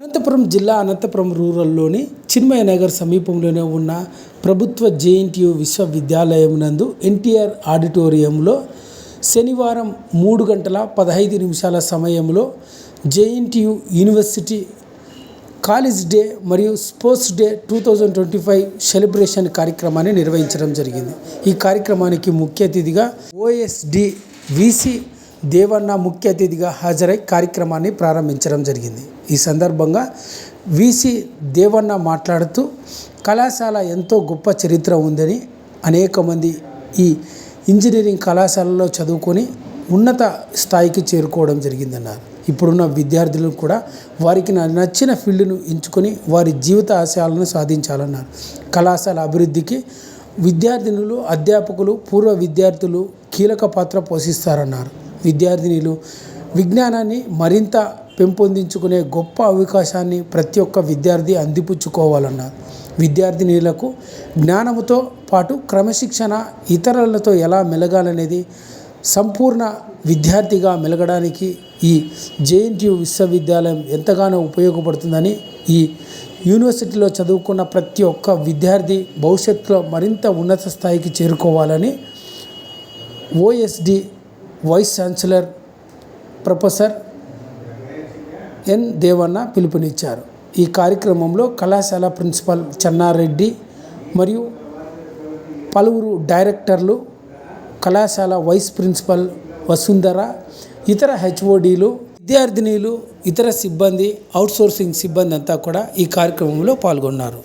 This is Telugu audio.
అనంతపురం జిల్లా అనంతపురం రూరల్లోని చిన్మయ నగర్ సమీపంలోనే ఉన్న ప్రభుత్వ జేఎన్టీయు విశ్వవిద్యాలయం నందు ఎన్టీఆర్ ఆడిటోరియంలో శనివారం మూడు గంటల పదహైదు నిమిషాల సమయంలో జేఎన్టీయు యూనివర్సిటీ కాలేజ్ డే మరియు sports day two thousand twenty five celebration కార్యక్రమాన్ని నిర్వహించడం జరిగింది. ఈ కార్యక్రమానికి ముఖ్య అతిథిగా ఓఎస్డి విసి దేవన్న ముఖ్య అతిథిగా హాజరై కార్యక్రమాన్ని ప్రారంభించడం జరిగింది. ఈ సందర్భంగా విసి దేవన్న మాట్లాడుతూ కళాశాల ఎంతో గొప్ప చరిత్ర ఉందని అనేక మంది ఈ ఇంజనీరింగ్ కళాశాలలో చదువుకొని ఉన్నత స్థాయికి చేరుకోవడం జరిగిందన్నారు. ఇప్పుడున్న విద్యార్థులు కూడా వారికి నచ్చిన ఫీల్డ్ను ఎంచుకొని వారి జీవిత ఆశయాలను సాధించాలన్నారు. కళాశాల అభివృద్ధికి విద్యార్థినులు అధ్యాపకులు పూర్వ విద్యార్థులు కీలక పాత్ర పోషిస్తారన్నారు. విద్యార్థినులు విజ్ఞానాన్ని మరింత పెంపొందించుకునే గొప్ప అవకాశాన్ని ప్రతి ఒక్క విద్యార్థి అందిపుచ్చుకోవాలన్నారు విద్యార్థినిలకు జ్ఞానముతో పాటు క్రమశిక్షణ ఇతరులతో ఎలా మెలగాలనేది సంపూర్ణ విద్యార్థిగా మెలగడానికి ఈ జేఎన్టీయు విశ్వవిద్యాలయం ఎంతగానో ఉపయోగపడుతుందని ఈ యూనివర్సిటీలో చదువుకున్న ప్రతి ఒక్క విద్యార్థి భవిష్యత్తులో మరింత ఉన్నత స్థాయికి చేరుకోవాలని OSD vice chancellor professor N Devanna పిలుపునిచ్చారు. ఈ కార్యక్రమంలో కళాశాల ప్రిన్సిపల్ చెన్నారెడ్డి మరియు పలువురు డైరెక్టర్లు కళాశాల వైస్ ప్రిన్సిపల్ వసుంధర ఇతర హెచ్ఓడీలు విద్యార్థినీలు ఇతర సిబ్బంది అవుట్సోర్సింగ్ సిబ్బంది అంతా కూడా ఈ కార్యక్రమంలో పాల్గొన్నారు.